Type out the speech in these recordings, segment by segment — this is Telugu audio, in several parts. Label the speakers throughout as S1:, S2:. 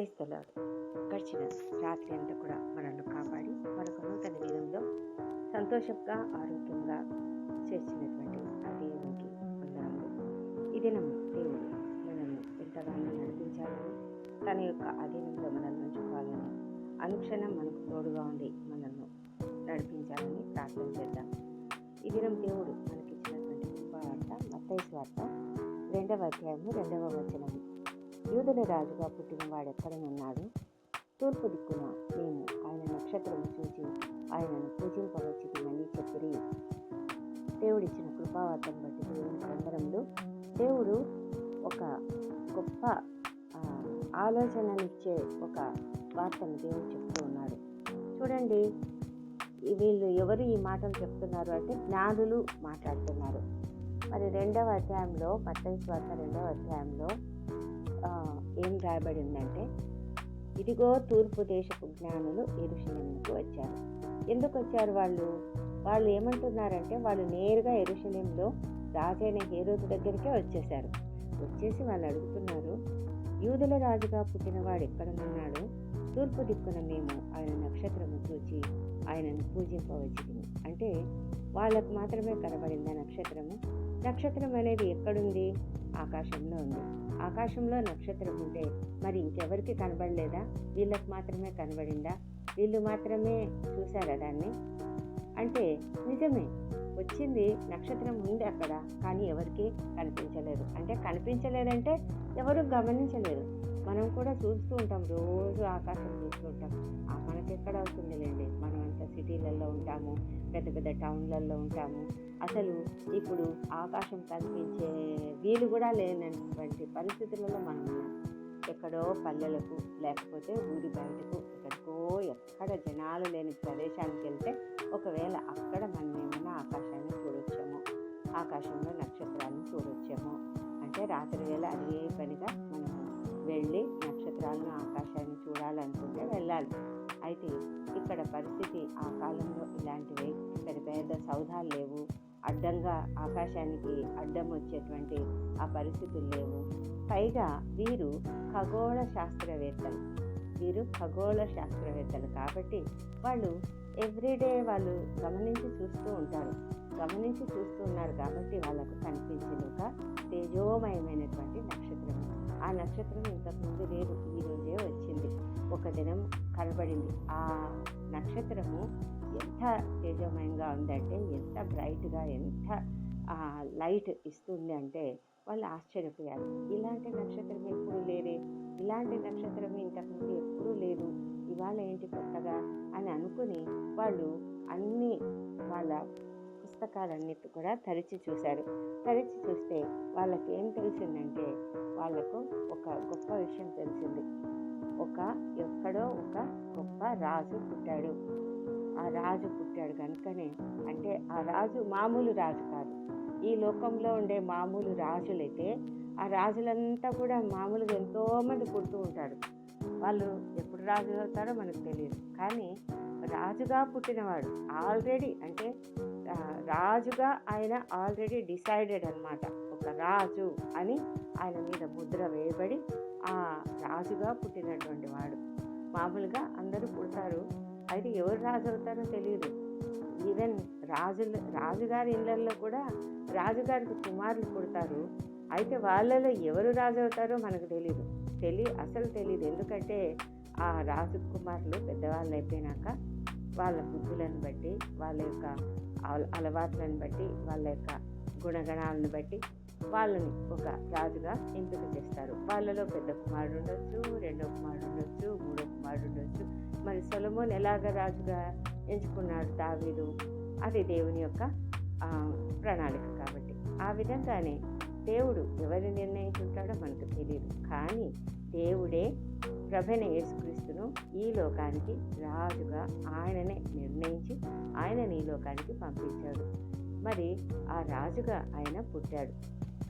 S1: క్రైస్తవులారు గడిచిన రాత్రి అంతా కూడా మనల్ని కాపాడి మనకు నూతన దినంలో సంతోషంగా ఆరోగ్యంగా చేర్చినటువంటి ఆ దేవునికి వందనాలు. ఈ దినం దేవుడు మనల్ని ఎంతగానో నడిపించాలని తన యొక్క అధీనంలో మనల్ని ఉంచుకోవాలని అనుక్షణం మనకు తోడుగా ఉండి మనల్ని నడిపించాలని ప్రార్థన చేద్దాం. ఈ దినం దేవుడు మనకిచ్చినటువంటి వార్త మత్తైస్ వార్త రెండవ అధ్యాయము రెండవ వచనం యూదుల రాజుగా పుట్టిన వాడెక్కడనున్నాడు తూర్పు దిక్కున మేము ఆయన నక్షత్రం చూసి ఆయనను పూజింపవచ్చుమని చెప్పిరి. దేవుడిచ్చిన కృపావార్తను బట్టి దేవుని అందరంలో దేవుడు ఒక గొప్ప ఆలోచననిచ్చే ఒక వార్తను దేవుడు చెప్తూ ఉన్నాడు. చూడండి వీళ్ళు ఎవరు ఈ మాటలు చెప్తున్నారు అంటే జ్ఞానులు మాట్లాడుతున్నారు. మరి రెండవ అధ్యాయంలో పట్టణ స్వార్థ రెండవ అధ్యాయంలో ఏం రాయబడిందంటే ఇదిగో తూర్పు దేశపు జ్ఞానులు ఎరుషలేముకు వచ్చారు. ఎందుకు వచ్చారు వాళ్ళు? వాళ్ళు ఏమంటున్నారంటే వాళ్ళు నేరుగా ఎరుషలేంలో రాజైన హేరోదు దగ్గరికే వచ్చేసారు వచ్చేసి వాళ్ళు అడుగుతున్నారు యూదుల రాజుగా పుట్టినవాడు ఎక్కడనున్నాడు తూర్పు దిక్కున మేము ఆయన నక్షత్రము చూచి ఆయనను పూజింపవచ్చు అంటే వాళ్ళకు మాత్రమే కనబడింది ఆ నక్షత్రము. నక్షత్రం అనేది ఎక్కడుంది? ఆకాశంలో ఉంది. ఆకాశంలో నక్షత్రం ఉంటే మరి ఇంకెవరికి కనబడలేదా? వీళ్ళకి మాత్రమే కనబడిందా? వీళ్ళు మాత్రమే చూశారా దాన్ని? అంటే నిజమే వచ్చింది నక్షత్రం ఉంది అక్కడ కానీ ఎవరికి కనిపించలేదు. అంటే కనిపించలేదంటే ఎవరు గమనించలేదు మనం కూడా చూస్తూ ఉంటాం రోజు ఆకాశం చూస్తూ ఉంటాం. ఆ ఎక్కడ అవుతుంది లేండి మనం అంత సిటీలలో ఉంటాము పెద్ద పెద్ద టౌన్లలో ఉంటాము. అసలు ఇప్పుడు ఆకాశం కనిపించే వీలు కూడా లేనటువంటి పరిస్థితులలో మనం ఉన్నాం. ఎక్కడో పల్లెలకు లేకపోతే ఊరి బయటకు ఎక్కడికో ఎక్కడ జనాలు లేని ప్రదేశానికి వెళ్తే ఒకవేళ అక్కడ మనం ఏమైనా ఆకాశాన్ని చూడొచ్చేమో ఆకాశంలో నక్షత్రాలను చూడొచ్చేమో. అంటే రాత్రి వేళ అదే పనిగా మనం వెళ్ళి నక్షత్రాలను ఆకాశాన్ని చూడాలనుకుంటే వెళ్ళాలి. అయితే ఇక్కడ పరిస్థితి ఆ కాలంలో ఇలాంటివి. పెద్ద పెద్ద సౌధాలు లేవు. అడ్డంగా ఆకాశానికి అడ్డం వచ్చేటువంటి ఆ పరిస్థితులు లేవు. పైగా వీరు ఖగోళ శాస్త్రవేత్తలు. వీరు ఖగోళ శాస్త్రవేత్తలు కాబట్టి వాళ్ళు ఎవ్రీడే వాళ్ళు గమనించి చూస్తూ ఉంటారు. గమనించి చూస్తూ ఉన్నారు కాబట్టి వాళ్ళకు కనిపించిన ఒక తేజోమయమైనటువంటి నక్షత్రం ఆ నక్షత్రం ఇంతకుముందు లేదు ఈ రోజే వచ్చింది. ఒక దినం కనబడింది. ఆ నక్షత్రము ఎంత తేజమయంగా ఉందంటే ఎంత బ్రైట్గా ఎంత లైట్ ఇస్తుంది అంటే వాళ్ళు ఆశ్చర్యపోయారు. ఇలాంటి నక్షత్రం ఎప్పుడు లేదే. ఇలాంటి నక్షత్రం ఇంతకుముందు ఎప్పుడూ లేదు. ఇవాళ ఏంటి కొత్తగా? అని అనుకుని వాళ్ళు అన్నీ వాళ్ళ పుస్తకాలన్నిటి కూడా తరిచి చూశారు. తరిచి చూస్తే వాళ్ళకి ఏం తెలిసిందంటే వాళ్ళకు ఒక గొప్ప విషయం తెలిసింది. ఒక ఎక్కడో ఒక గొప్ప రాజు పుట్టాడు. ఆ రాజు పుట్టాడు కనుకనే అంటే ఆ రాజు మామూలు రాజు కాదు. ఈ లోకంలో ఉండే మామూలు రాజులైతే ఆ రాజులంతా కూడా మామూలుగా ఎంతోమంది పుడుతూ ఉంటారు. వాళ్ళు ఎప్పుడు రాజు అవుతారో మనకు తెలియదు. కానీ రాజుగా పుట్టినవాడు ఆల్రెడీ అంటే రాజుగా ఆయన ఆల్రెడీ డిసైడెడ్ అనమాట ఒక రాజు అని ఆయన మీద ముద్ర వేయబడి ఆ రాజుగా పుట్టినటువంటి వాడు. మామూలుగా అందరూ పుడతారు. అయితే ఎవరు రాజు అవుతారో తెలియదు ఈవెన్ రాజులు రాజుగారి ఇళ్ళల్లో కూడా రాజుగారికి కుమారులు పుడతారు. అయితే వాళ్ళలో ఎవరు రాజు అవుతారో మనకు తెలియదు తెలి అసలు తెలియదు ఎందుకంటే ఆ రాజు కుమారులు పెద్దవాళ్ళు అయిపోయినాక వాళ్ళ బుద్ధులను బట్టి వాళ్ళ యొక్క అలవాట్లను బట్టి వాళ్ళ యొక్క గుణగణాలను బట్టి వాళ్ళని ఒక రాజుగా ఎంపిక చేస్తారు. వాళ్ళలో పెద్ద కుమారుడు ఉండొచ్చు రెండో కుమారుడు ఉండొచ్చు మూడో కుమారుడు ఉండొచ్చు. మరి సొలమోన్ ఎలాగ రాజుగా ఎంచుకున్నాడు దావీదు? అది దేవుని యొక్క ప్రణాళిక కాబట్టి. ఆ విధంగానే దేవుడు ఎవరిని నిర్ణయించుంటాడో మనకు తెలియదు కానీ దేవుడే ప్రభైన యేసుక్రీస్తును ఈ లోకానికి రాజుగా ఆయననే నిర్ణయించి ఆయనని ఈ లోకానికి పంపించాడు. మరి ఆ రాజుగా ఆయన పుట్టాడు.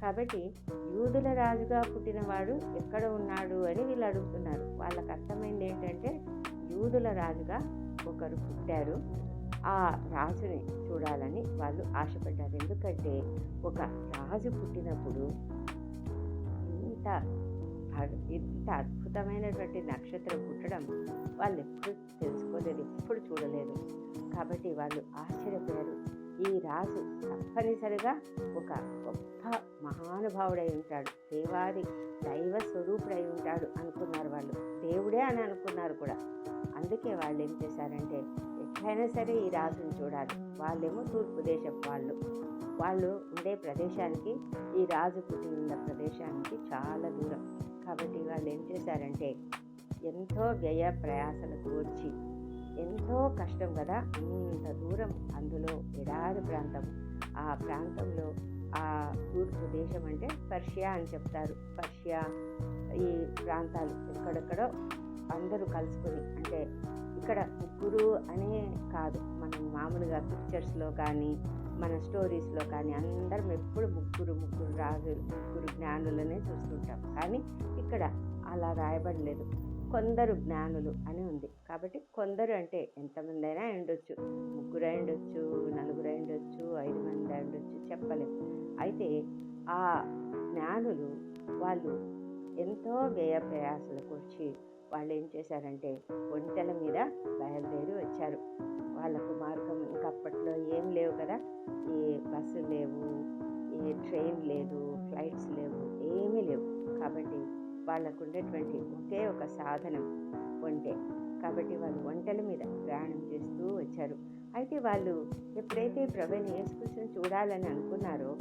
S1: కాబట్టి యూదుల రాజుగా పుట్టినవాడు ఎక్కడ ఉన్నాడు అని వీళ్ళు అడుగుతున్నారు. వాళ్ళకి అర్థమైంది ఏంటంటే యూదుల రాజుగా ఒకరు పుట్టారు. ఆ రాజుని చూడాలని వాళ్ళు ఆశపడ్డారు. ఎందుకంటే ఒక రాజు పుట్టినప్పుడు ఇంత ఇంత అద్భుతమైనటువంటి నక్షత్రం పుట్టడం వాళ్ళు ఎప్పుడు తెలుసుకోలేదు ఎప్పుడు చూడలేదు. కాబట్టి వాళ్ళు ఆశ్చర్యపోయారు. ఈ రాజు తప్పనిసరిగా ఒక గొప్ప మహానుభావుడై ఉంటాడు. దేవాది దైవ స్వరూపుడై ఉంటాడు అనుకున్నారు వాళ్ళు. దేవుడే అని అనుకున్నారు కూడా. అందుకే వాళ్ళు ఏం చేశారంటే ఎట్లయినా సరే ఈ రాజుని చూడాలి. వాళ్ళేమో తూర్పు దేశం వాళ్ళు. వాళ్ళు ఉండే ప్రదేశానికి ఈ రాజు పుట్టి ఉన్న ప్రదేశానికి చాలా దూరం. కాబట్టి వాళ్ళు ఏం చేశారంటే ఎంతో వ్యయ ప్రయాసలు వచ్చి ఎంతో కష్టం కదా అంత దూరం అందులో ఎడారి ప్రాంతం. ఆ ప్రాంతంలో ఆ తూర్పు దేశం అంటే పర్షియా అని చెప్తారు. పర్షియా ఈ ప్రాంతాలు ఎక్కడెక్కడో అందరూ కలుసుకొని అంటే ఇక్కడ ముగ్గురు అనే కాదు మనం మామూలుగా పిక్చర్స్లో కానీ మన స్టోరీస్లో కానీ అందరం ఎప్పుడు ముగ్గురు ముగ్గురు రాజులు ముగ్గురు జ్ఞానులనే చూస్తుంటాం. కానీ ఇక్కడ అలా రాయబడలేదు. కొందరు జ్ఞానులు అని ఉంది. కాబట్టి కొందరు అంటే ఎంతమంది అయినా ఉండొచ్చు ముగ్గురు ఉండొచ్చు నలుగురు ఉండొచ్చు ఐదు మంది ఉండొచ్చు చెప్పలేం. అయితే ఆ జ్ఞానులు వాళ్ళు ఎంతో వ్యయ ప్రయాసలు వచ్చి వాళ్ళు ఏం చేశారంటే ఒంటెల మీద బయలుదేరి వచ్చారు. వాళ్ళకు మార్గం ఇంకా అప్పట్లో ఏం లేవు కదా. ఈ బస్సు లేవు ఈ ట్రైన్ లేదు ఫ్లైట్స్ లేవు ఏమీ లేవు. కాబట్టి వాళ్ళకు ఉండేటువంటి ఒకే ఒక సాధనం వంటే కాబట్టి వాళ్ళు వంటల మీద ప్రయాణం చేస్తూ వచ్చారు. అయితే వాళ్ళు ఎప్పుడైతే ప్రభుని యేసుకృష్ణుని చూడాలని అనుకున్నారో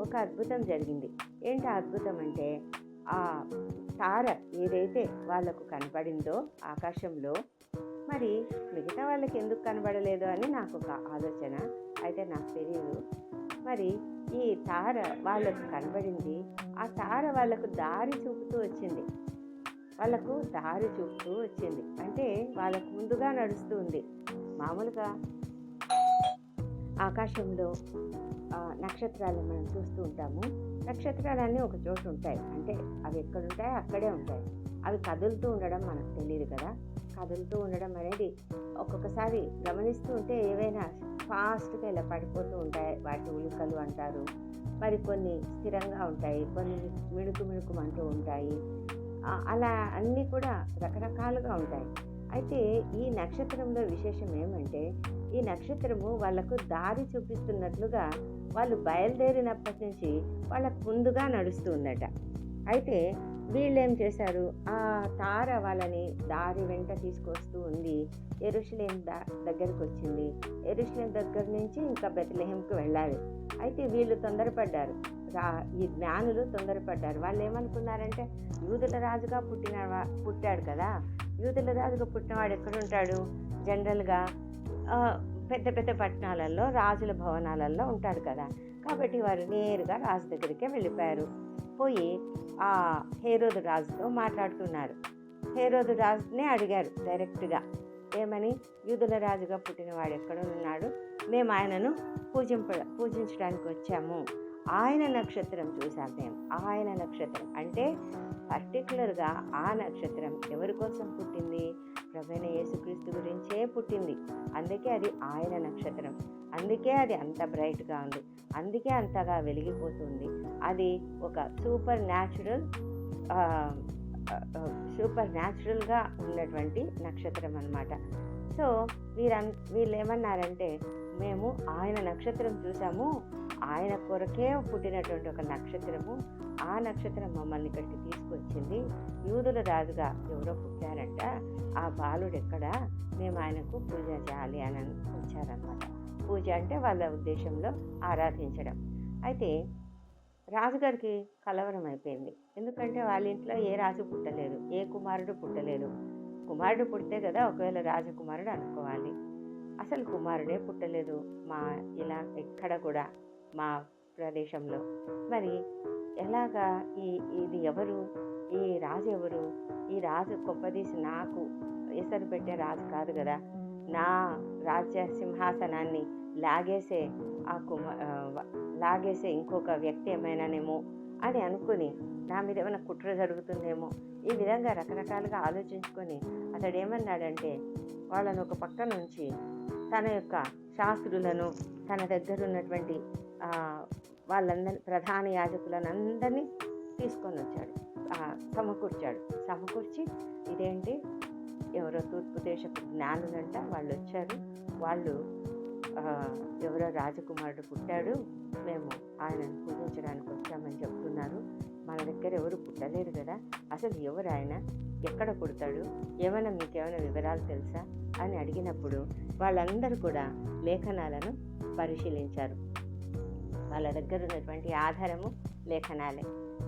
S1: ఒక అద్భుతం జరిగింది. ఏంటి అద్భుతం అంటే ఆ తార ఏదైతే వాళ్ళకు కనపడిందో ఆకాశంలో మరి మిగతా వాళ్ళకి ఎందుకు కనబడలేదు అని నాకు ఒక ఆలోచన. అయితే నాకు తెలియదు మరి ఈ తార వాళ్ళకు కనబడింది. ఆ తార వాళ్ళకు దారి చూపుతూ వచ్చింది. వాళ్ళకు దారి చూపుతూ వచ్చింది. అంటే వాళ్ళకు ముందుగా నడుస్తూ ఉంది. మామూలుగా ఆకాశంలో నక్షత్రాలు నక్షత్రాలను మనం చూస్తూ ఉంటాము. నక్షత్రాలన్నీ ఒక చోటు ఉంటాయి. అంటే అవి ఎక్కడుంటాయో అక్కడే ఉంటాయి. అవి కదులుతూ ఉండడం మనకు తెలియదు కదా. కదులుతూ ఉండడం అనేది ఒక్కొక్కసారి గమనిస్తూ ఉంటే ఏవైనా ఫాస్ట్గా ఇలా పడిపోతూ ఉంటాయి. వాటి ఉలుకలు అంటారు. మరి కొన్ని స్థిరంగా ఉంటాయి. కొన్ని మిణుకు మిణుకుమంటూ ఉంటాయి. అలా అన్నీ కూడా రకరకాలుగా ఉంటాయి. అయితే ఈ నక్షత్రంలో విశేషం ఏమంటే ఈ నక్షత్రము వాళ్ళకు దారి చూపిస్తున్నట్లుగా వాళ్ళు బయలుదేరినప్పటి నుంచి వాళ్ళకు ముందుగా నడుస్తూ ఉందట. అయితే వీళ్ళేం చేశారు? ఆ తార వాళ్ళని దారి వెంట తీసుకొస్తూ ఉంది. ఎరుషులేం దా దగ్గరికి వచ్చింది. ఎరుషులేం దగ్గర నుంచి ఇంకా బెత్లెహంకి వెళ్ళాలి. అయితే వీళ్ళు తొందరపడ్డారు. రా ఈ జ్ఞానులు తొందరపడ్డారు. వాళ్ళు ఏమనుకున్నారంటే యూదుల రాజుగా పుట్టిన పుట్టాడు కదా. యూదుల రాజుగా పుట్టినవాడు ఎక్కడుంటాడు? జనరల్గా పెద్ద పెద్ద పట్టణాలలో రాజుల భవనాలలో ఉంటాడు కదా. కాబట్టి వారు నేరుగా రాజు దగ్గరికే వెళ్ళిపోయారు. పోయి ఆ హేరోదు రాజుతో మాట్లాడుతున్నారు. హేరోదు రాజునే అడిగారు డైరెక్ట్గా. ఏమని? యూదుల రాజుగా పుట్టినవాడు ఎక్కడ ఉన్నాడు? మేము ఆయనను పూజింప పూజించడానికి వచ్చాము. ఆయన నక్షత్రం చూసాం మేము. ఆయన నక్షత్రం అంటే పర్టికులర్గా ఆ నక్షత్రం ఎవరి కోసం పుట్టింది? ప్రభైన యేసుక్రీస్తు గురించే పుట్టింది. అందుకే అది ఆయన నక్షత్రం. అందుకే అది అంత బ్రైట్గా ఉంది. అందుకే అంతగా వెలిగిపోతుంది. అది ఒక సూపర్ న్యాచురల్ సూపర్ న్యాచురల్గా ఉన్నటువంటి నక్షత్రం అనమాట సో వీరన్ వీళ్ళు ఏమన్నారంటే మేము ఆయన నక్షత్రం చూసాము ఆయన కొరకే పుట్టినటువంటి ఒక నక్షత్రము ఆ నక్షత్రం మమ్మల్ని ఇక్కడికి తీసుకొచ్చింది. యూదుల రాజుగా ఎవరో పుట్టారంట. ఆ బాలుడు ఎక్కడ? మేము ఆయనకు పూజ చేయాలి అని వచ్చారన్నమాట. వచ్చారనమాట పూజ అంటే వాళ్ళ ఉద్దేశంలో ఆరాధించడం. అయితే రాజుగారికి కలవరం అయిపోయింది. ఎందుకంటే వాళ్ళ ఇంట్లో ఏ రాజు పుట్టలేదు ఏ కుమారుడు పుట్టలేదు. కుమారుడు పుడితే కదా ఒకవేళ రాజకుమారుడు అనుకోవాలి. అసలు కుమారుడే పుట్టలేదు. మా ఇలా ఎక్కడ కూడా మా ప్రదేశంలో. మరి ఎలాగా ఈ ఇది ఎవరు? ఈ రాజు ఎవరు? ఈ రాజు గొప్పదీసి నాకు ఎసరు పెట్టే రాజు కాదు కదా. నా రాజ్య సింహాసనాన్ని లాగేసే ఆ కుమ లాగేసే ఇంకొక వ్యక్తి ఏమైనానేమో అని అనుకుని నా మీద ఏమైనా కుట్ర జరుగుతుందేమో ఈ విధంగా రకరకాలుగా ఆలోచించుకొని అతడు ఏమన్నాడంటే వాళ్ళను ఒక పక్క నుంచి తన యొక్క శాస్త్రులను తన దగ్గర ఉన్నటువంటి ఆ, వాళ్ళందరి ప్రధాన యాజకులను అందరినీ తీసుకొని వచ్చాడు. సమకూర్చాడు. సమకూర్చి ఇదేంటి? ఎవరో తూర్పు దేశపు జ్ఞానులంట వాళ్ళు వచ్చారు. వాళ్ళు ఎవరో రాజకుమారుడు పుట్టాడు. మేము ఆయనను పూజించడానికి వచ్చామని చెప్తున్నారు. మన దగ్గర ఎవరు పుట్టలేరు కదా. అసలు ఎవరు ఆయన? ఎక్కడ పుడతాడు? ఏమైనా మీకేమైనా వివరాలు తెలుసా? అని అడిగినప్పుడు వాళ్ళందరూ కూడా లేఖనాలను పరిశీలించారు. వాళ్ళ దగ్గర ఉన్నటువంటి ఆధారము లేఖనాలే.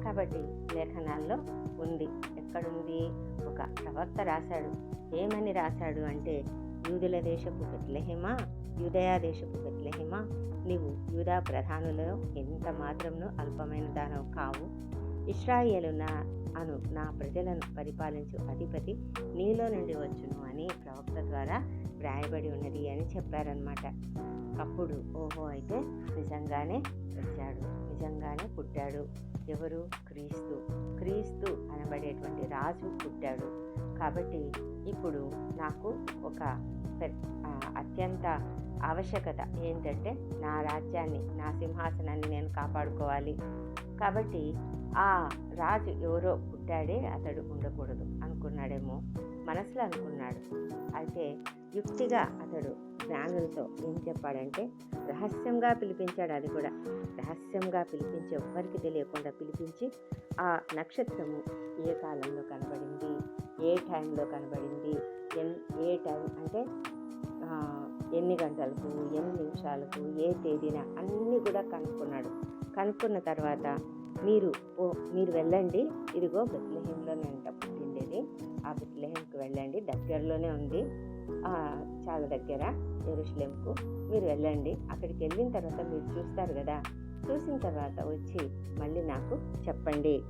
S1: కాబట్టి లేఖనాల్లో ఉంది. ఎక్కడుంది? ఒక ప్రవక్త రాశాడు. ఏమని రాశాడు అంటే యూదుల దేశపు బెత్లెహేమా యూదయా దేశపు బెత్లెహేమా నీవు యూదా ప్రధానులలో ఎంత మాత్రమును అల్పమైన దానవు కావు? ఇస్రాయేలు నా అను నా ప్రజలను పరిపాలించు అధిపతి నీలో నుండి వచ్చును అని ప్రవక్త ద్వారా వ్రాయబడి ఉన్నది అని చెప్పారనమాట అప్పుడు ఓహో అయితే నిజంగానే వచ్చాడు నిజంగానే పుట్టాడు. ఎవరు? క్రీస్తు. క్రీస్తు అనబడేటువంటి రాజు పుట్టాడు. కాబట్టి ఇప్పుడు నాకు ఒక అత్యంత ఆవశ్యకత ఏంటంటే నా రాజ్యాన్ని నా సింహాసనాన్ని నేను కాపాడుకోవాలి. కాబట్టి ఆ రాజు ఎవరో పుట్టాడే అతడు ఉండకూడదు అనుకున్నాడేమో మనసులో అనుకున్నాడు. అయితే యుక్తిగా అతడు జ్ఞానులతో ఏం చెప్పాడంటే రహస్యంగా పిలిపించాడు అది కూడా. రహస్యంగా పిలిపించి ఎవ్వరికి తెలియకుండా పిలిపించి ఆ నక్షత్రము ఏ కాలంలో కనబడింది ఏ టైంలో కనబడింది ఎన్ ఏ టైం అంటే ఎన్ని గంటలకు ఎన్ని నిమిషాలకు ఏ తేదీన అన్నీ కూడా కనుక్కున్నాడు. కనుక్కున్న తర్వాత మీరు ఓ మీరు వెళ్ళండి. ఇదిగో బెత్లహేంలోనే అంట పుట్టిండేది. ఆ బెత్లహేంకి వెళ్ళండి. దగ్గరలోనే ఉంది. చాలా దగ్గర ఎరుషులేంకు మీరు వెళ్ళండి. అక్కడికి వెళ్ళిన తర్వాత మీరు చూస్తారు కదా. చూసిన తర్వాత వచ్చి మళ్ళీ నాకు చెప్పండి.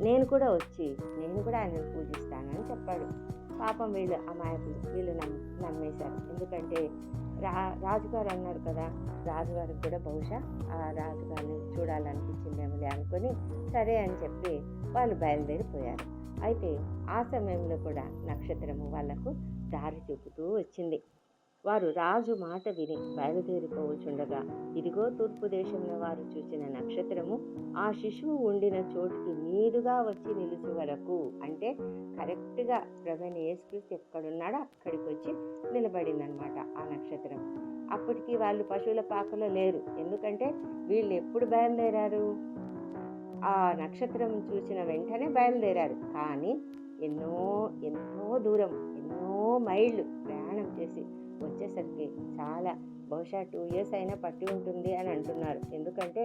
S1: నేను కూడా వచ్చి నేను కూడా ఆయనను పూజిస్తానని చెప్పాడు. పాపం వీళ్ళు అమాయకులు. వీళ్ళు నమ్ నమ్మేశారు. ఎందుకంటే రా రాజుగారు అన్నారు కదా. రాజుగారికి కూడా బహుశా ఆ రాజుగారిని చూడాలనిపించిందేమోలే అనుకొని సరే అని చెప్పి వాళ్ళు బయలుదేరిపోయారు. అయితే ఆ సమయంలో కూడా నక్షత్రము వాళ్ళకు దారి చూపుతూ వచ్చింది. వారు రాజు మాట విని బయలుదేరిపోవచుండగా ఇదిగో తూర్పు దేశంలో వారు చూసిన నక్షత్రము ఆ శిశువు ఉండిన చోటుకి మీదుగా వచ్చి నిలిచి వరకు అంటే కరెక్ట్గా ప్రభని యేసుక్రీస్తు ఎక్కడున్నాడో అక్కడికి వచ్చి నిలబడిందనమాట ఆ నక్షత్రం. అప్పటికి వాళ్ళు పశువుల పాకలో లేరు. ఎందుకంటే వీళ్ళు ఎప్పుడు బయలుదేరారు? ఆ నక్షత్రం చూసిన వెంటనే బయలుదేరారు. కానీ ఎన్నో ఎన్నో దూరం ఎన్నో మైళ్ళు ప్రయాణం చేసి వచ్చేసరికి చాలా బహుశా టూ ఇయర్స్ అయినా పట్టి ఉంటుంది అని అంటున్నారు. ఎందుకంటే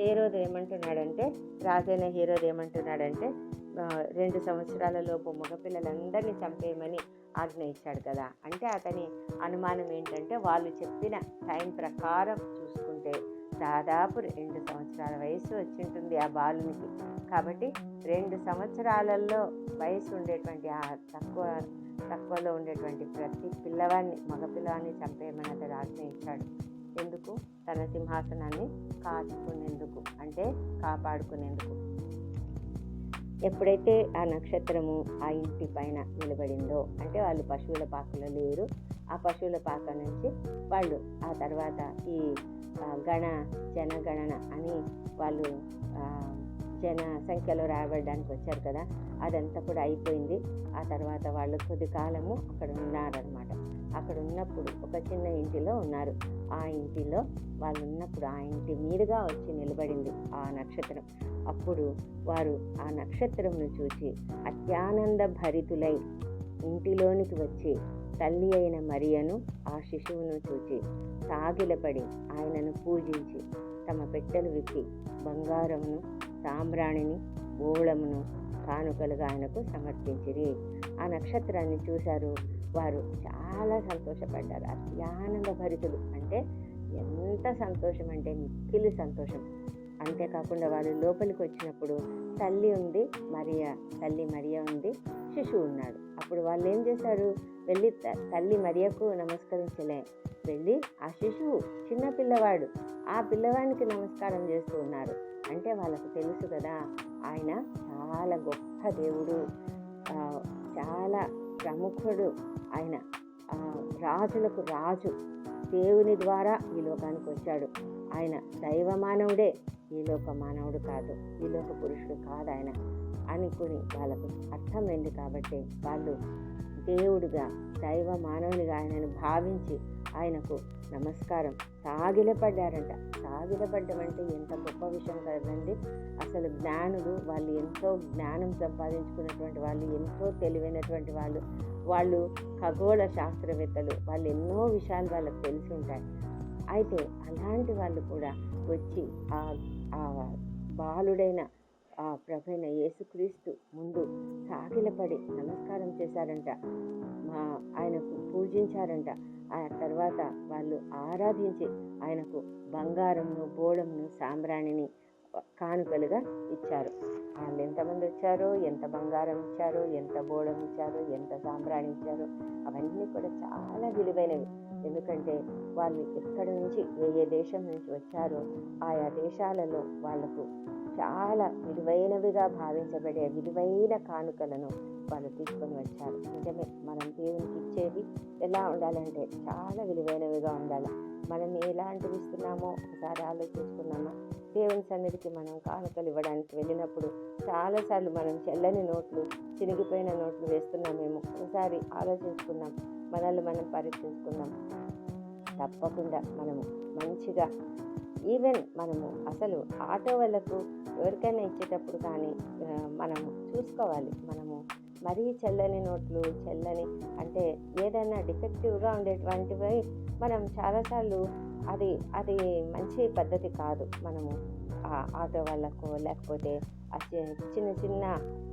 S1: హీరోది ఏమంటున్నాడంటే రాజైన హీరోది ఏమంటున్నాడంటే రెండు సంవత్సరాల లోపు మగపిల్లలందరినీ చంపేయమని ఆజ్ఞ ఇచ్చాడు కదా. అంటే అతని అనుమానం ఏంటంటే వాళ్ళు చెప్పిన టైం ప్రకారం చూసుకుంటే దాదాపు రెండు సంవత్సరాల వయసు వచ్చింటుంది ఆ బాలునికి. కాబట్టి రెండు సంవత్సరాలలో వయసు ఉండేటువంటి ఆ తక్కువ తక్కువలో ఉండేటువంటి ప్రతి పిల్లవాడిని మగపిల్లవాడిని చంపేయమని అతడు ఆజ్ఞ ఇచ్చాడు. ఎందుకు? తన సింహాసనాన్ని కాచుకునేందుకు అంటే కాపాడుకునేందుకు. ఎప్పుడైతే ఆ నక్షత్రము ఆ ఇంటి పైన నిలబడిందో అంటే వాళ్ళు పశువుల పాకలో లేరు. ఆ పశువుల పాక నుంచి వాళ్ళు ఆ తర్వాత ఈ గణ జనగణన అని వాళ్ళు జన సంఖ్యలో రాబడడానికి వచ్చారు కదా అదంతా కూడా అయిపోయింది. ఆ తర్వాత వాళ్ళు కొద్ది కాలము అక్కడ ఉన్నారనమాట అక్కడ ఉన్నప్పుడు ఒక చిన్న ఇంటిలో ఉన్నారు. ఆ ఇంటిలో వాళ్ళు ఉన్నప్పుడు ఆ ఇంటి మీదుగా వచ్చి నిలబడింది ఆ నక్షత్రం. అప్పుడు వారు ఆ నక్షత్రంను చూసి అత్యానంద భరితులై ఇంటిలోనికి వచ్చి తల్లి అయిన మరియను ఆ శిశువును చూచి సాగిలపడి ఆయనను పూజించి తమ పెట్టెలు విప్పి బంగారమును సాంబ్రాణిని బోళమును కానుకలుగా ఆయనకు సమర్పించిరి. ఆ నక్షత్రాన్ని చూశారు. వారు చాలా సంతోషపడ్డారు. అత్యానంద భరితులు అంటే ఎంత సంతోషం అంటే మిక్కిలి సంతోషం. అంతేకాకుండా వాళ్ళు లోపలికి వచ్చినప్పుడు తల్లి ఉంది మరియా తల్లి మరియా ఉంది శిశువు ఉన్నాడు. అప్పుడు వాళ్ళు ఏం చేశారు? వెళ్ళి త- తల్లి మరియకు నమస్కరించలే. వెళ్ళి ఆ శిశువు చిన్న పిల్లవాడు ఆ పిల్లవానికి నమస్కారం చేస్తూ ఉన్నారు అంటే వాళ్ళకు తెలుసు కదా ఆయన చాలా గొప్ప దేవుడు. చాలా ప్రముఖుడు ఆయన. రాజులకు రాజు. దేవుని ద్వారా ఈ లోకానికి వచ్చాడు. ఆయన దైవ మానవుడే ఈ లోక మానవుడు కాదు. ఈ లోక పురుషుడు కాదు ఆయన. అనుకుని వాళ్ళకు అర్థమైంది కాబట్టి వాళ్ళు దేవుడుగా దైవ మానవునిగా ఆయనను భావించి ఆయనకు నమస్కారం. సాగిలపడ్డారంట. సాగిలపడ్డం అంటే ఎంత గొప్ప విషయం కదండి. అసలు జ్ఞానులు వాళ్ళు ఎంతో జ్ఞానం సంపాదించుకున్నటువంటి వాళ్ళు ఎంతో తెలివైనటువంటి వాళ్ళు. వాళ్ళు ఖగోళ శాస్త్రవేత్తలు. వాళ్ళు ఎన్నో విషయాలు వాళ్ళకి తెలిసి ఉంటాయి. అయితే అలాంటి వాళ్ళు కూడా వచ్చి ఆ ఆ బాలుడైన ఆ ప్రభైన యేసుక్రీస్తు ముందు సాగిలపడి నమస్కారం చేశారంట. మా ఆయనకు పూజించారంట. ఆ తర్వాత వాళ్ళు ఆరాధించి ఆయనకు బంగారంను బోళంను సాంబ్రాణిని కానుకలుగా ఇచ్చారు. వాళ్ళు ఎంతమంది వచ్చారో ఎంత బంగారం ఇచ్చారో ఎంత బోళం ఇచ్చారో ఎంత సాంబ్రాణి ఇచ్చారో అవన్నీ కూడా చాలా విలువైనవి. ఎందుకంటే వాళ్ళు ఎక్కడి నుంచి ఏ ఏ దేశం నుంచి వచ్చారో ఆయా దేశాలలో వాళ్ళకు చాలా విలువైనవిగా భావించబడే విలువైన కానుకలను వాళ్ళు తీసుకొని వచ్చారు. నిజమే మనం దేవునికి ఇచ్చేది ఎలా ఉండాలంటే చాలా విలువైనవిగా ఉండాలి. మనం ఎలాంటివి ఇస్తున్నామో ఒకసారి ఆలోచించుకున్నామా? దేవుని సన్నిధికి మనం కానుకలు ఇవ్వడానికి వెళ్ళినప్పుడు చాలాసార్లు మనం చెల్లని నోట్లు చినిగిపోయిన నోట్లు వేస్తున్నామేమో ఒకసారి ఆలోచించుకున్నాం. మనల్ని మనం పరీక్షించుకుందాం తప్పకుండా మనము మంచిగా ఈవెన్ మనము అసలు ఆటో వాళ్ళకు ఎవరికైనా ఇచ్చేటప్పుడు కానీ మనము చూసుకోవాలి. మనము మరీ చల్లని నోట్లు చల్లని అంటే ఏదైనా డిఫెక్టివ్గా ఉండేటువంటివి మనం చాలాసార్లు అది అది మంచి పద్ధతి కాదు. మనము ఆటో వాళ్ళకు లేకపోతే చిన్న చిన్న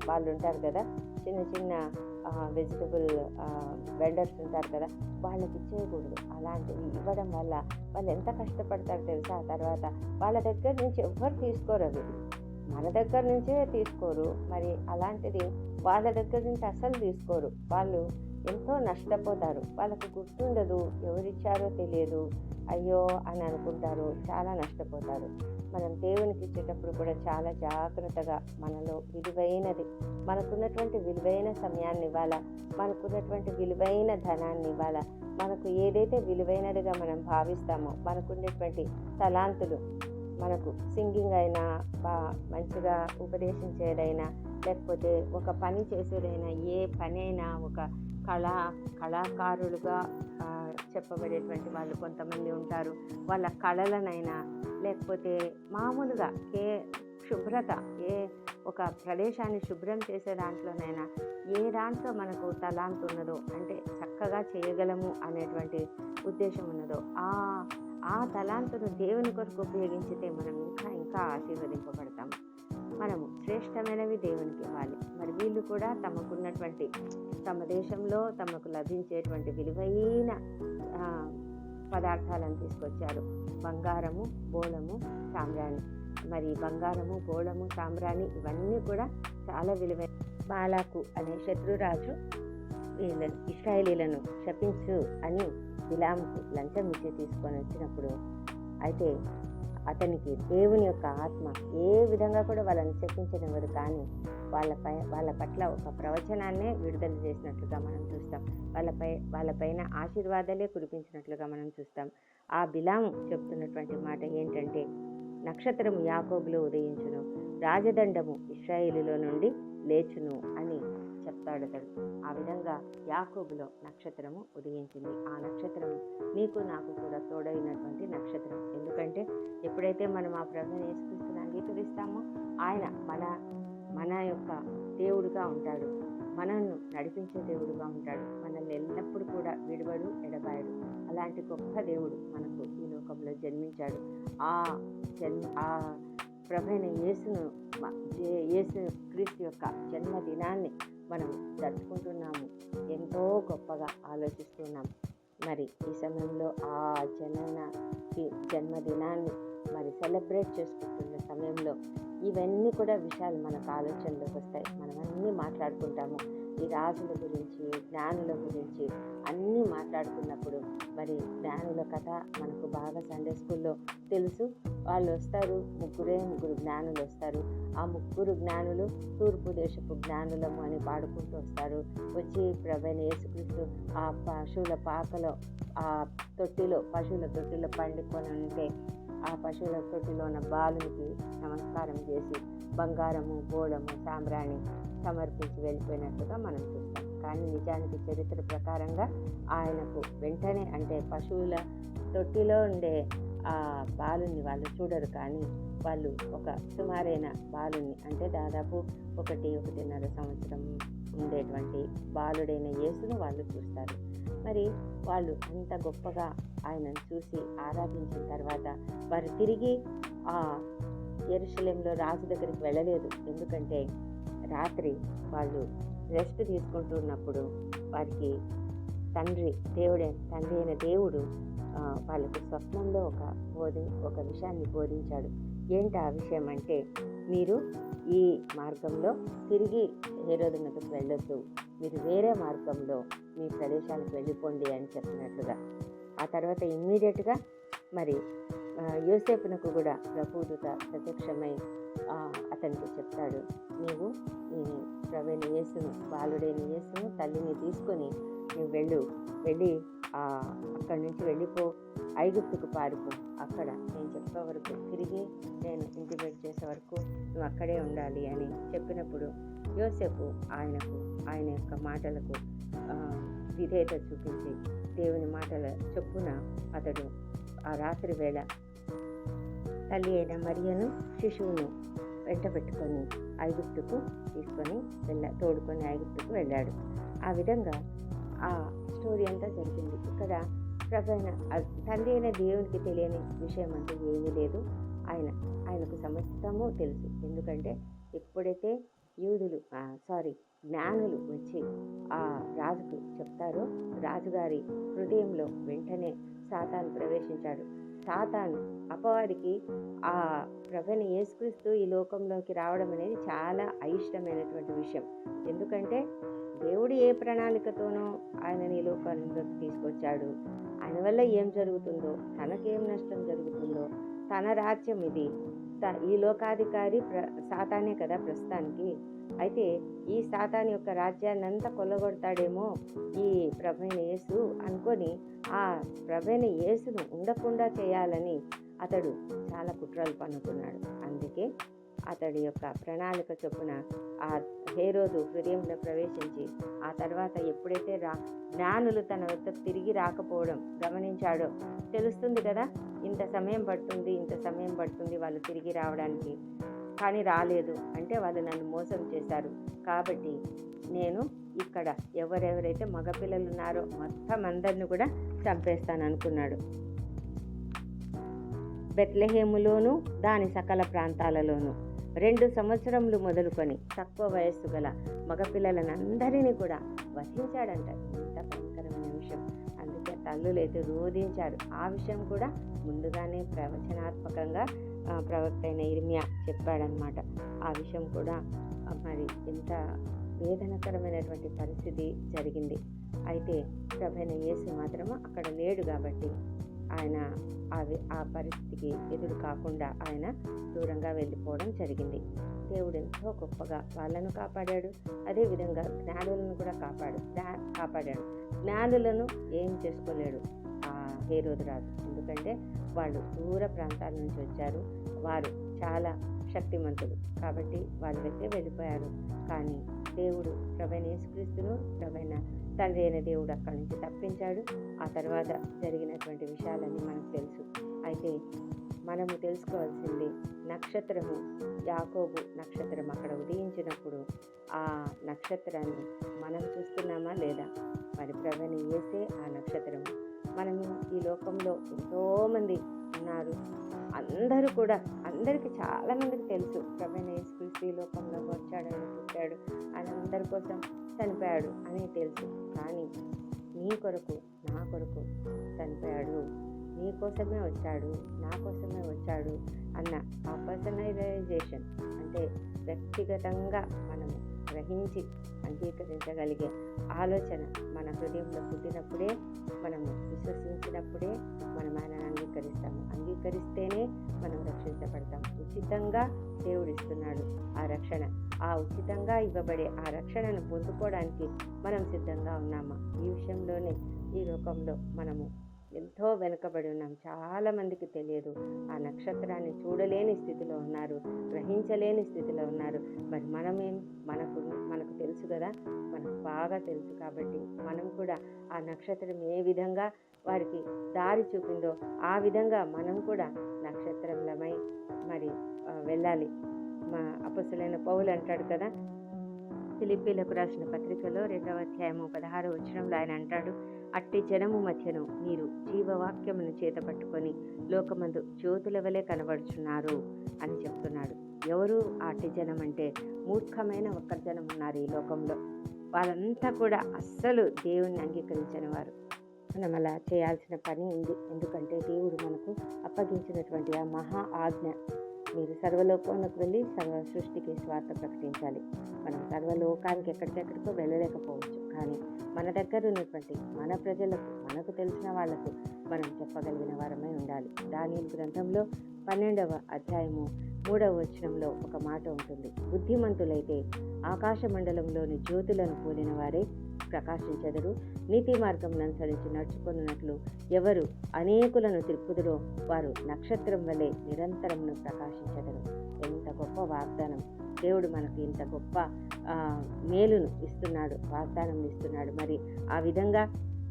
S1: వాళ్ళు ఉంటారు కదా చిన్న చిన్న వెజిటబుల్ వెండర్స్ ఉంటారు కదా వాళ్ళకి ఇచ్చేయకూడదు. అలాంటివి ఇవ్వడం వల్ల వాళ్ళు ఎంత కష్టపడతారు తెలుసా? తర్వాత వాళ్ళ దగ్గర నుంచి ఎవ్వరు తీసుకోరు అవి. మన దగ్గర నుంచే తీసుకోరు. మరి అలాంటిది వాళ్ళ దగ్గర నుంచి అసలు తీసుకోరు. వాళ్ళు ఎంతో నష్టపోతారు. వాళ్ళకు గుర్తుండదు. ఎవరిచ్చారో తెలియదు. అయ్యో అని అనుకుంటారు. చాలా నష్టపోతారు. మనం దేవునికి ఇచ్చేటప్పుడు కూడా చాలా జాగ్రత్తగా మనలో విలువైనది మనకున్నటువంటి విలువైన సమయాన్ని ఇవ్వాలా? మనకున్నటువంటి విలువైన ధనాన్ని ఇవ్వాలా? మనకు ఏదైతే విలువైనదిగా మనం భావిస్తామో మనకున్నటువంటి తలాంతులు మనకు సింగింగ్ అయినా బా మంచిగా ఉపదేశించేదైనా లేకపోతే ఒక పని చేసేదైనా ఏ పనైనా ఒక కళా కళాకారులుగా చెప్పబడేటువంటి వాళ్ళు కొంతమంది ఉంటారు. వాళ్ళ కళలనైనా లేకపోతే మామూలుగా ఏ శుభ్రత ఏ ఒక ప్రదేశాన్ని శుభ్రం చేసే దాంట్లోనైనా ఏ దాంట్లో మనకు తలాంతు ఉన్నదో అంటే చక్కగా చేయగలము అనేటువంటి ఉద్దేశం ఉన్నదో ఆ ఆ తలాంతును దేవుని కొరకు ఉపయోగించితే మనం ఇంకా ఇంకా ఆశీర్వదింపబడతాము మనము శ్రేష్టమైనవి దేవునికి ఇవ్వాలి. మరి వీళ్ళు కూడా తమకున్నటువంటి తమ దేశంలో తమకు లభించేటువంటి విలువైన పదార్థాలను తీసుకొచ్చారు. బంగారము బోళము సామ్రాణి మరి బంగారము బోళము సామ్రాణి ఇవన్నీ కూడా చాలా విలువైన బాలాకు అనే శత్రురాజు వీళ్ళ ఇస్రాయలీలను శపించు అని బిలాంకు లంచం ఇచ్చి తీసుకొని వచ్చినప్పుడు అయితే అతనికి దేవుని యొక్క ఆత్మ ఏ విధంగా కూడా వాళ్ళని శపించనివ్వదు కానీ వాళ్ళపై వాళ్ళ పట్ల ఒక ప్రవచనాన్నే విడుదల చేసినట్లుగా మనం చూస్తాం. వాళ్ళపై వాళ్ళపైన ఆశీర్వాదాలే కురిపించినట్లుగా మనం చూస్తాం. ఆ బిలాము చెప్తున్నటువంటి మాట ఏంటంటే నక్షత్రము యాకోబులో ఉదయించును రాజదండము ఇస్రాయిలులో నుండి లేచును అని చెప్తాడు ఆ విధంగా యాకోబులో నక్షత్రము ఉదయించింది. ఆ నక్షత్రం నీకు నాకు కూడా తోడైనటువంటి నక్షత్రం. ఎందుకంటే ఎప్పుడైతే మనం ఆ ప్రభుని యేసుక్రీస్తుని అంగీకరిస్తామో ఆయన మన మన యొక్క దేవుడుగా ఉంటాడు. మనల్ని నడిపించే దేవుడుగా ఉంటాడు. మనల్ని ఎల్లప్పుడూ కూడా విడవడు ఎడబాయడు. అలాంటి గొప్ప దేవుడు మనకు ఈ లోకంలో జన్మించాడు. ఆ జన్మ ఆ ప్రభైన యేసును యేసు క్రీస్తు యొక్క జన్మదినాన్ని మనం జరుపుకుంటున్నాము ఎంతో గొప్పగా ఆలోచిస్తున్నాం. మరి ఈ సమయంలో ఆ జనన జన్మదినాన్ని మరి సెలబ్రేట్ చేసుకుంటున్న సమయంలో ఇవన్నీ కూడా విషయాలు మనకు ఆలోచనలోకి వస్తాయి. మనం అన్నీ మాట్లాడుకుంటాము. ఈ రాజుల గురించి జ్ఞానుల గురించి అన్నీ మాట్లాడుకున్నప్పుడు మరి జ్ఞానుల కథ మనకు బాగా సండే స్కూల్లో తెలుసు. వాళ్ళు వస్తారు ముగ్గురే ముగ్గురు జ్ఞానులు వస్తారు. ఆ ముగ్గురు జ్ఞానులు తూర్పు దేశపు జ్ఞానులము అని పాడుకుంటూ వస్తారు. వచ్చి ప్రభైన యేసుకృష్ణు ఆ పశువుల పాకలో ఆ తొట్టిలో పశువుల తొట్టిలో పండుకొని ఉంటే ఆ పశువుల తొట్టిలో ఉన్న బాలునికి నమస్కారం చేసి బంగారము గోడము సాంబ్రాణి సమర్పించి వెళ్ళిపోయినట్టుగా మనం చూస్తాం. కానీ నిజానికి చరిత్ర ప్రకారంగా ఆయనకు వెంటనే అంటే పశువుల తొట్టిలో ఉండే ఆ బాలుని వాళ్ళు చూడరు. కానీ వాళ్ళు ఒక సుమారైన బాలుని అంటే దాదాపు ఒకటి ఒకటిన్నర సంవత్సరం ఉండేటువంటి బాలుడైన యేసును వాళ్ళు చూస్తారు. మరి వాళ్ళు అంత గొప్పగా ఆయనను చూసి ఆరాధించిన తర్వాత వారు తిరిగి ఆ ఎరుశలంలో రాజు దగ్గరికి వెళ్ళలేదు. ఎందుకంటే రాత్రి వాళ్ళు రెస్ట్ తీసుకుంటున్నప్పుడు వారికి తండ్రి దేవుడే తండ్రి అయిన దేవుడు వాళ్ళకి స్వప్నంలో ఒక బోధి ఒక విషయాన్ని బోధించాడు. ఏంటి ఆ విషయం అంటే మీరు ఈ మార్గంలో తిరిగి హేరోదునకు వెళ్ళొద్దు. మీరు వేరే మార్గంలో మీ ప్రదేశానికి వెళ్ళిపోండి అని చెప్పినట్లుగా. ఆ తర్వాత ఇమ్మీడియట్గా మరి ఆ, యోసేపునకు కూడా ప్రభుదూత ప్రత్యక్షమై అతనికి చెప్తాడు నీవు నీ ప్రవీణ యేసును బాలుడైన యేసును తల్లిని తీసుకొని నువ్వు వెళ్ళు. వెళ్ళి అక్కడి నుంచి వెళ్ళిపో. ఐగుప్తుకు పారిపో. అక్కడ నేను చెప్పే వరకు తిరిగి నేను ఇంటిమేట్ చేసే వరకు నువ్వు అక్కడే ఉండాలి అని చెప్పినప్పుడు యోసేపు ఆయనకు ఆయన యొక్క మాటలకు విధేయత చూపించి దేవుని మాటల చొప్పున అతడు ఆ రాత్రి వేళ తల్లి అయిన మరియను శిశువును వెంట పెట్టుకొని ఐగుప్తుకు తీసుకొని వెళ్ళ తోడుకొని ఐగుప్తుకు వెళ్ళాడు. ఆ విధంగా ఆ స్టోరీ అంతా జరిగింది. ఇక్కడ ప్రభైన తండ్రి అయిన దేవునికి తెలియని విషయం అంటూ ఏమీ లేదు. ఆయన ఆయనకు సమస్తము తెలుసు. ఎందుకంటే ఎప్పుడైతే యూదులు సారీ జ్ఞానులు వచ్చి ఆ రాజుకు చెప్తారో రాజుగారి హృదయంలో వెంటనే సాతాను ప్రవేశించాడు. సాతాను. అపవాదికి ఆ ప్రభని యేసుక్రీస్తు ఈ లోకంలోకి రావడం అనేది చాలా అయిష్టమైనటువంటి విషయం. ఎందుకంటే దేవుడు ఏ ప్రణాళికతోనో ఆయనని ఈ లోకంలోకి తీసుకొచ్చాడు. ఆయన వల్ల ఏం జరుగుతుందో తనకేం నష్టం జరుగుతుందో తన రాజ్యం ఇది. త- ఈ లోకాధికారి ప్ర సాతానే కదా ప్రస్తుతానికి. అయితే ఈ సాతాన్ యొక్క రాజ్యాన్ని అంతా కొల్లగొడతాడేమో ఈ ప్రభైన యేసు అనుకొని ఆ ప్రభైన యేసును ఉండకుండా చేయాలని అతడు చాలా కుట్రలు పన్నుకున్నాడు. అందుకే అతడి యొక్క ప్రణాళిక చొప్పున ఆ హేరోదు హృదయంలో ప్రవేశించి ఆ తర్వాత ఎప్పుడైతే రా జ్ఞానులు తన వద్ద తిరిగి రాకపోవడం గమనించాడో తెలుస్తుంది కదా ఇంత సమయం పడుతుంది ఇంత సమయం పడుతుంది వాళ్ళు తిరిగి రావడానికి. కానీ రాలేదు అంటే వాళ్ళు నన్ను మోసం చేశారు. కాబట్టి నేను ఇక్కడ ఎవరెవరైతే మగపిల్లలు ఉన్నారో మొత్తం అందరిని కూడా చంపేస్తాను అనుకున్నాడు. బెత్లహేములోను దాని సకల ప్రాంతాలలోనూ. రెండు సంవత్సరములు మొదలుకొని తక్కువ వయస్సు గల మగపిల్లలనందరినీ కూడా వధించాడంట. ఇంత భయంకరమైన విషయం. అందుకే తల్లులైతే రోధించాడు. రోధించారు ఆ విషయం కూడా ముందుగానే ప్రవచనాత్మకంగా ప్రవక్త అయిన ఇర్మియా చెప్పాడనమాట ఆ విషయం కూడా మరి ఎంత వేదనకరమైనటువంటి పరిస్థితి జరిగింది. అయితే ప్రభైన యేసు మాత్రము అక్కడ లేడు కాబట్టి ఆయన ఆ ఆ పరిస్థితికి ఎదురు కాకుండా ఆయన దూరంగా వెళ్ళిపోవడం జరిగింది. దేవుడు ఎంతో గొప్పగా వాళ్ళను కాపాడాడు. అదేవిధంగా జ్ఞానులను కూడా కాపాడు. జ్ఞా- కాపాడాడు. జ్ఞానులను ఏం చేసుకోలేడు ఆ హేరోదు రాజు. ఎందుకంటే వాళ్ళు దూర ప్రాంతాల నుంచి వచ్చారు. వారు చాలా శక్తిమంతులు. కాబట్టి వాళ్ళు దగ్గర వెళ్ళిపోయారు. కానీ దేవుడు ప్రవైన యేసుక్రీస్తును ప్రభైన తండ్రి అయిన దేవుడు అక్కడి నుంచి తప్పించాడు. ఆ తర్వాత జరిగినటువంటి విషయాలన్నీ మనకు తెలుసు. అయితే మనము తెలుసుకోవాల్సింది నక్షత్రము యాకోబు నక్షత్రం అక్కడ ఉదయించినప్పుడు ఆ నక్షత్రాన్ని మనం చూస్తున్నామా లేదా? మరి ప్రభని వేసే ఆ నక్షత్రం. మనము ఈ లోకంలో ఎంతోమంది ఉన్నారు. అందరూ కూడా అందరికీ చాలా మందికి తెలుసు. ప్రభైన యేసుక్రీస్తు ఈ లోకంలోకి వచ్చాడని చేశాడు ఆయన అందరి కోసం చనిపోయాడు అని తెలుసు. కానీ నీ కొరకు నా కొరకు చనిపోయాడు. నీ కోసమే వచ్చాడు నా కోసమే వచ్చాడు అన్న ఆ పర్సనలైజేషన్ అంటే వ్యక్తిగతంగా మనము గ్రహించి అంగీకరించగలిగే ఆలోచన మన హృదయంలో పుట్టినప్పుడే మనము విశ్వసించినప్పుడే మనం ఆయనను అంగీకరిస్తాము. అంగీకరిస్తేనే మనం రక్షించబడతాం. ఉచితంగా దేవుడిస్తున్నాడు ఆ రక్షణ. ఆ ఉచితంగా ఇవ్వబడే ఆ రక్షణను పొందుకోవడానికి మనం సిద్ధంగా ఉన్నామా? ఈ విషయంలోనే ఈ లోకంలో మనము ఎంతో వెనుకబడి ఉన్నాం. చాలామందికి తెలియదు. ఆ నక్షత్రాన్ని చూడలేని స్థితిలో ఉన్నారు. గ్రహించలేని స్థితిలో ఉన్నారు. మరి మనమేం? మనకు మనకు తెలుసు కదా? మనకు బాగా తెలుసు కాబట్టి మనం కూడా ఆ నక్షత్రం ఏ విధంగా వారికి దారి చూపిందో ఆ విధంగా మనం కూడా నక్షత్రంలమై మరి వెళ్ళాలి. మా అపసులైన పౌలు అంటాడు కదా ఫిలిప్పీలకు రాసిన పత్రికలో రెండవ అధ్యాయము పదహారు వచనంలో ఆయన అంటాడు అట్టి జనము మధ్యను మీరు జీవవాక్యమును చేత పట్టుకొని లోకమందు జ్యోతుల వలె కనబడుచున్నారు అని చెప్తున్నాడు. ఎవరు అట్టి జనం అంటే మూర్ఖమైన ఒక్క జనం ఉన్నారు ఈ లోకంలో. వాళ్ళంతా కూడా అస్సలు దేవుణ్ణి అంగీకరించని వారు. మనం అలా చేయాల్సిన పని ఉంది. ఎందుకంటే దేవుడు మనకు అప్పగించినటువంటి ఆ మహా ఆజ్ఞ. మీరు సర్వలోకంలోకి వెళ్ళి సర్వ సృష్టికి స్వార్థ ప్రకటించాలి. మనం సర్వలోకానికి ఎక్కడికెక్కడికో వెళ్ళలేకపోవచ్చు. మన దగ్గర ఉన్నటువంటి మన ప్రజలకు మనకు తెలిసిన వాళ్ళకు మనం చెప్పగలిగిన వారమై ఉండాలి. దాని గ్రంథంలో పన్నెండవ అధ్యాయము మూడవ వచనంలో ఒక మాట ఉంటుంది. బుద్ధిమంతులైతే ఆకాశ మండలంలోని జ్యోతులను పోలిన వారే ప్రకాశించెదరు. నీతి మార్గం అనుసరించి నడుచుకున్నట్లు ఎవరు అనేకులను తిప్పుదురో వారు నక్షత్రం వలె నిరంతరమును ప్రకాశించెదరు. ఎంత గొప్ప వాగ్దానం. దేవుడు మనకు ఇంత గొప్ప మేలును ఇస్తున్నాడు వాగ్దానం ఇస్తున్నాడు. మరి ఆ విధంగా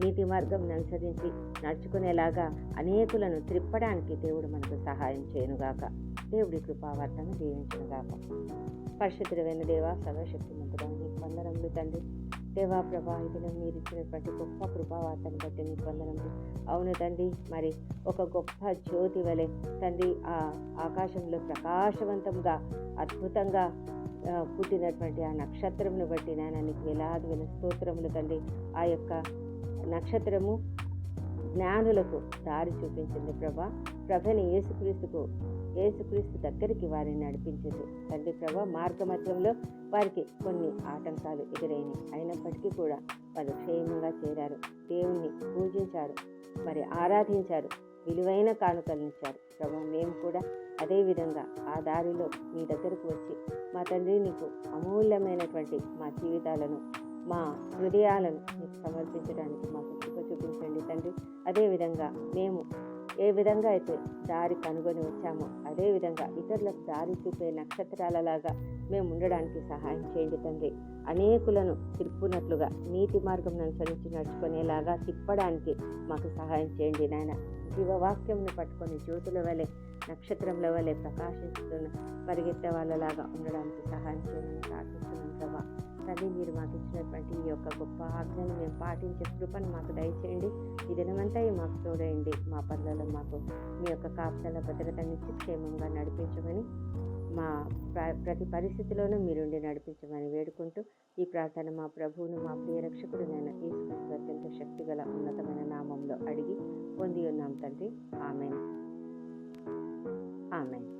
S1: నీతి మార్గం అనుసరించి నడుచుకునేలాగా అనేకులను త్రిప్పడానికి దేవుడు మనకు సహాయం చేయనుగాక. దేవుడి కృపావర్తను దీవించునుగాక. పరిశుద్ధుడైన దేవా సర్వశక్తిమంతుడా నీకు వందనములు తండ్రి. దేవా ప్రభా ఇదిలో మీరు ఇచ్చినటువంటి గొప్ప కృపావార్తను బట్టి మీకు వందనములు. అవును తండ్రి మరి ఒక గొప్ప జ్యోతి వలె తండ్రి ఆ ఆకాశంలో ప్రకాశవంతంగా అద్భుతంగా పుట్టినటువంటి ఆ నక్షత్రమును బట్టి నాయన నీకు వేలాది వేల స్తోత్రములు తండ్రి. ఆ యొక్క నక్షత్రము జ్ఞానులకు దారి చూపించింది ప్రభా. ప్రభని యేసుక్రీస్తుకు యేసుక్రీస్తు దగ్గరికి వారిని నడిపించదు తండ్రి ప్రభ మార్గమధ్యంలో వారికి కొన్ని ఆటంకాలు ఎదురైనాయి. అయినప్పటికీ కూడా వారు క్షేమంగా చేరారు. దేవుణ్ణి పూజించారు. మరి ఆరాధించారు. విలువైన కానుకలనిచ్చారు ప్రభు మేము కూడా అదేవిధంగా ఆ దారిలో మీ దగ్గరకు వచ్చి మా తండ్రి నీకు అమూల్యమైనటువంటి మా జీవితాలను మా హృదయాలను మీకు సమర్పించడానికి మాకు చూపించండి తండ్రి. అదేవిధంగా మేము ఏ విధంగా అయితే దారి కనుగొని వచ్చామో అదే విధంగా ఇతరులకు దారి చూపే నక్షత్రాలలాగా మేము ఉండడానికి సహాయం చేయండి తండ్రి. అనేకులను తిప్పునట్లుగా నీతి మార్గం అనుసరించి నడుచుకునేలాగా తిప్పడానికి మాకు సహాయం చేయండి నాయన. జీవవాక్యంను పట్టుకొని జ్యోతుల వలె నక్షత్రముల వలె ప్రకాశిస్తున్న పరిగెత్తే వాళ్ళలాగా ఉండడానికి సహాయం చేయమని ప్రార్థిస్తున్నాం ప్రభా. తల్లి మీరు మాకు ఇచ్చినటువంటి ఈ యొక్క గొప్ప ఆజ్ఞను మేము పాటించే కృపను మాకు దయచేయండి. ఈ దినమంతా మాకు తోడేయండి. మా పనులలో మాకు మీ యొక్క కాపుదల భద్రతనిచ్చి క్షేమంగా నడిపించమని మా ప్రతి పరిస్థితిలోనూ మీరుండి నడిపించమని వేడుకుంటూ ఈ ప్రార్థన మా ప్రభువును మా ప్రియ రక్షకుడు నేను యేసుక్రీస్తు అత్యంత శక్తిగల ఉన్నతమైన నామంలో అడిగి పొంది ఉన్నాం తండ్రి. ఆమెన్. ఆమెన్.